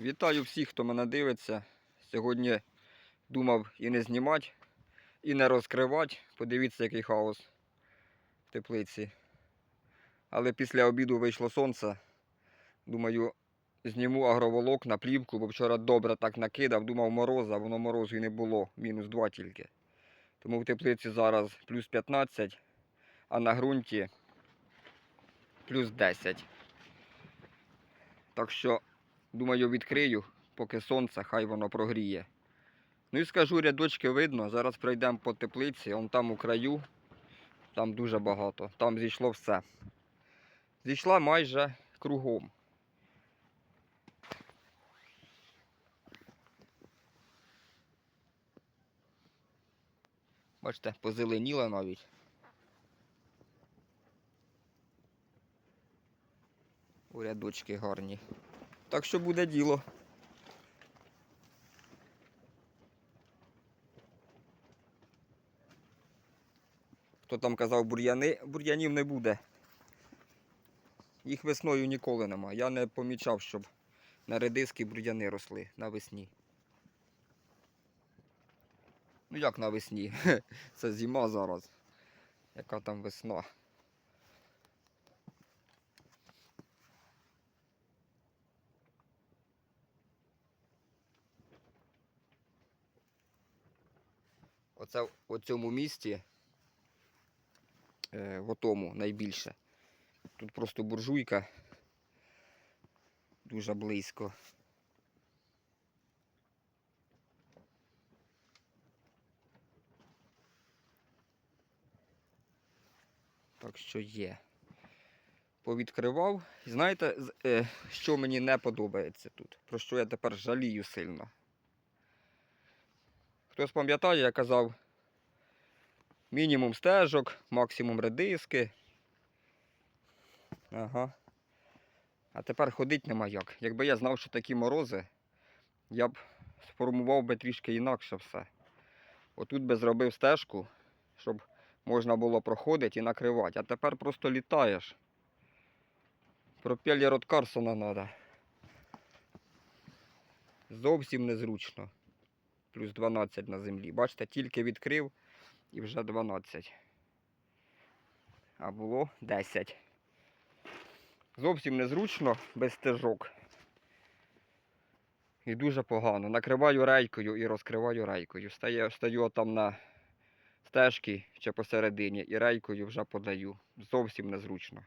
Вітаю всіх, хто мене дивиться. Сьогодні думав і не знімати, і не розкривати. Подивіться, який хаос в теплиці. Але після обіду вийшло сонце. Думаю, зніму агроволок на плівку, бо вчора добре так накидав, думав мороз, а воно морозу і не було, мінус 2 тільки. Тому в теплиці зараз плюс 15, а на ґрунті плюс 10. Так що Думаю, відкрию, поки сонце, хай воно прогріє. Ну і скажу, рядочки видно. Зараз пройдемо по теплиці, он там у краю, там дуже багато, там зійшло все. Зійшла майже кругом. Бачите, позеленіла навіть. У рядочки гарні. Так що буде діло. Хто там казав бур'яни, бур'янів не буде. Їх весною ніколи нема. Я не помічав, щоб на редиски бур'яни росли навесні. Ну як навесні? Це зима зараз. Яка там весна? Оце в цьому місці, е, в отому найбільше. Тут просто буржуйка дуже близько. Так що є. Повідкривав. Знаєте, е, що мені не подобається тут? Про що я тепер жалію сильно? Хтось пам'ятає, я казав мінімум стежок, максимум редиски. Ага. А тепер ходить нема як. Якби я знав, що такі морози, я б сформував би трішки інакше все. Отут би зробив стежку, щоб можна було проходити і накривати. А тепер просто літаєш. Пропеллер від Карсона треба. Зовсім незручно плюс 12 на землі. Бачите, тільки відкрив і вже 12. А було 10. Зовсім незручно, без стежок. І дуже погано. Накриваю рейкою і розкриваю рейкою. Стаю, стою там на стежці чи посередині і рейкою вже подаю. Зовсім незручно.